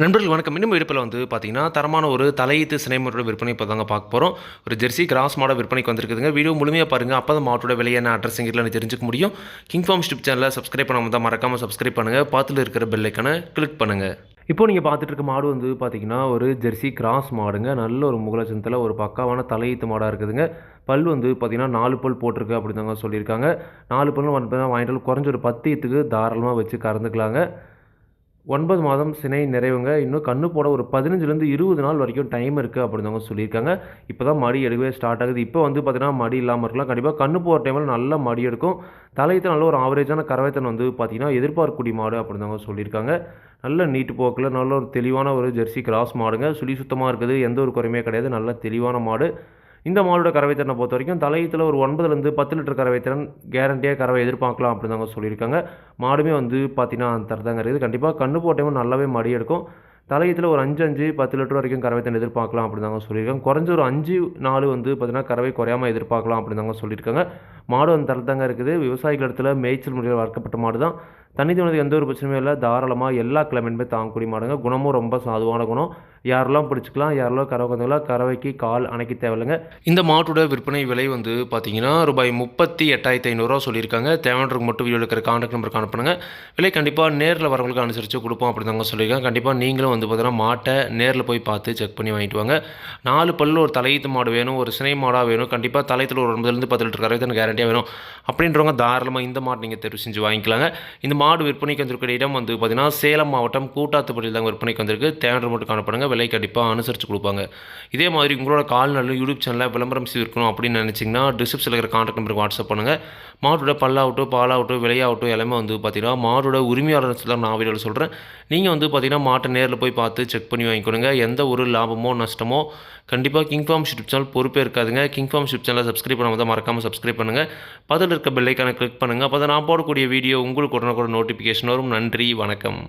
நண்பர்கள் வணக்கம். இன்னும் விடுப்பில் வந்து பார்த்தீங்கன்னா தரமான ஒரு தலையீத்து சினைமரோட விற்பனை இப்போ தாங்க பார்க்க போகிறோம் ஒரு ஜெர்சி கிராஸ் மாட விற்பனைக்கு வந்திருக்குதுங்க. வீடியோ முழுமையாக பாருங்கள் அப்போ தான் மாட்டோட விலை என்ன அட்ரஸ் தெரிஞ்சுக்க முடியும். கிங் ஃபார்ம் ஸ்டிப் சேனலில் சப்ஸ்கிரைப் பண்ணாமல் தான் மறக்காமல் சப்ஸ்கிரைப் பண்ணுங்கள் பார்த்துல இருக்கிற பெல்லைக்கான கிளிக் பண்ணுங்கள் இப்போ நீங்கள் பார்த்துட்டு இருக்க மாடு வந்து பார்த்தீங்கன்னா ஒரு ஜெர்சி கிராஸ் மாடுங்க. நல்ல ஒரு முகலட்சத்தில் ஒரு பக்காவான தலையீத்து மாடாக இருக்குதுங்க. பல் வந்து பார்த்திங்கன்னா நாலு பல் போட்டிருக்கு அப்படின்னு தாங்க சொல்லியிருக்காங்க. நாலு பல் வந்து பார்த்தீங்கன்னா வாங்கிட்டு குறைஞ்ச ஒரு பத்து ஈத்துக்கு தாராளமாக வச்சு கறந்துக்கலாங்க. ஒன்பது மாதம் சினை நிறைவுங்க. இன்னும் கண்ணு போட ஒரு பதினஞ்சுலேருந்து இருபது நாள் வரைக்கும் டைம் இருக்குது அப்படின்னு சொல்லியிருக்காங்க. இப்போ தான் மடி எடுக்கவே ஸ்டார்ட் ஆகுது. இப்போ வந்து பார்த்தீங்கன்னா மடி இல்லாமல் இருக்கலாம். கண்டிப்பாக கண்ணு போகிற டைமில் நல்ல மடி எடுக்கும். தலையத்தில் நல்ல ஒரு ஆவரேஜான கரவைத்தன் வந்து பார்த்தீங்கன்னா எதிர்பார்க்கக்கூடிய மாடு அப்படின்னு சொல்லியிருக்காங்க. நல்ல நீட்டு போக்கில் நல்ல ஒரு தெளிவான ஒரு ஜெர்சி கிராஸ் மாடுங்க. சுழி சுத்தமாக இருக்குது. எந்த ஒரு குறையுமே கிடையாது. நல்ல தெளிவான மாடு. இந்த மாடோட கறவைத்திறனை பொறுத்த வரைக்கும் தலையத்தில் ஒரு ஒன்பதுலேருந்து பத்து லிட்டர் கறவைத்திறன் கேரண்டியாக கறவை எதிர்பார்க்கலாம் அப்படின்னு தாங்க சொல்லியிருக்காங்க. மாடுமே வந்து பார்த்தீங்கன்னா அந்த தரதாங்க இருக்குது கண்டிப்பாக கண்ணு போட்டையும் நல்லாவே மடி எடுக்கும். தலையத்தில் ஒரு அஞ்சு அஞ்சு பத்து லிட்டர் வரைக்கும் கறவைத்தன் எதிர்பார்க்கலாம் அப்படின்னு தாங்க சொல்லியிருக்காங்க. குறைஞ்ச ஒரு அஞ்சு நாலு வந்து பார்த்தீங்கன்னா கறவை குறையாமல் எதிர்பார்க்கலாம் அப்படின்னு தாங்க சொல்லியிருக்காங்க. மாடு அந்த தரதாங்க இருக்குது. விவசாயிகள் இடத்துல மேய்ச்சல் முறையில் வளர்க்கப்பட்ட மாடு தான் தண்ணி எந்த ஒரு பிரச்சனையும் இல்லை. தாராளமாக எல்லா கிளைமேட்டுமே தாங்கக்கூடிய மாடுங்க. குணமும் ரொம்ப சாதுவான குணம். யாரெல்லாம் பிடிச்சிக்கலாம் யாரெல்லாம் கறவை கந்தங்களா கறவைக்கு கால் அணைக்க தேவையில்லைங்க. இந்த மாட்டோட விற்பனை விலை வந்து பார்த்தீங்கன்னா ரூபாய் முப்பத்தி எட்டாயிரத்தி ஐநூறுரூவா சொல்லியிருக்காங்க. தேவைன்றவங்க மட்டும் வீடியோ இருக்கிற கான்டாக்ட் நம்பருக்கு அனுப்புங்க விலை கண்டிப்பாக நேரில் வரவங்களுக்கு அனுசரித்து கொடுப்போம் அப்படின்னு தாங்க சொல்லியிருக்காங்க. கண்டிப்பாக நீங்களும் வந்து பார்த்தீங்கன்னா மாட்டை நேரில் போய் பார்த்து செக் பண்ணி வாங்கிட்டு வாங்க. நாலு பல்லு ஒரு தலையீத்து மாடு வேணும் ஒரு சினை மாடாக வேணும். கண்டிப்பாக தலையத்தில் ஒரு ஒன்பதுலேருந்து பத்து லிட்டர் கறவை கேரண்டியாக வேணும். அப்படின்றவங்க தாராளமாக இந்த மாடு நீங்கள் தெரிவு செஞ்சு வாங்கிக்கலாங்க. இந்த மாடு விற்பனைக்கு வந்திருக்கிற இடம் வந்து பார்த்தீங்கன்னா சேலம் மாவட்டம் கூட்டாத்துப்பள்ளியில் தாங்க விற்பனைக்கு வந்திருக்கு. தேவையான மட்டும் காணப்படுங்க விலை கண்டிப்பாக அனுசரித்து கொடுப்பாங்க. இதே மாதிரி உங்களோட கால்நடை யூடியூப் சேனலில் விளம்பரம் செய்திருக்கணும் அப்படின்னு நினச்சிங்கன்னா டிஸ்கிரிப்ஷனில் இருக்கிற கான்டாக்ட் நம்பருக்கு வாட்ஸ்அப் பண்ணுங்கள் மாட்டோட பல்லாகட்டும் பாலாகட்டும் விலையாகட்டும் எல்லாமே வந்து பார்த்தீங்கன்னா மாடோட உரிமையாளர் தான் நான் வீடியோவில் சொல்கிறேன் நீங்கள் வந்து பார்த்தீங்கன்னா மாட்டை நேரில் போய் பார்த்து செக் பண்ணி வாங்கிக்கணுங்க எந்த ஒரு லாபமோ நஷ்டமோ கண்டிப்பாக கிங் ஃபார்ம் ஷிப் சேனல் பொறுப்பே இருக்காதுங்க. கிங் ஃபார்ம் ஷிப் சேனலை சப்ஸ்கிரைப் பண்ணாமல் தான் மறக்காமல் சப்ஸ்கிரைப் பண்ணுங்கள் பதில் இருக்க பெல்லைக்கான கிளிக் பண்ணுங்கள் அப்போ தான் நான் போடக்கூடிய வீடியோ உங்களுக்கு உடனே கூட நோட்டிஃபிகேஷன் வரும். நன்றி வணக்கம்.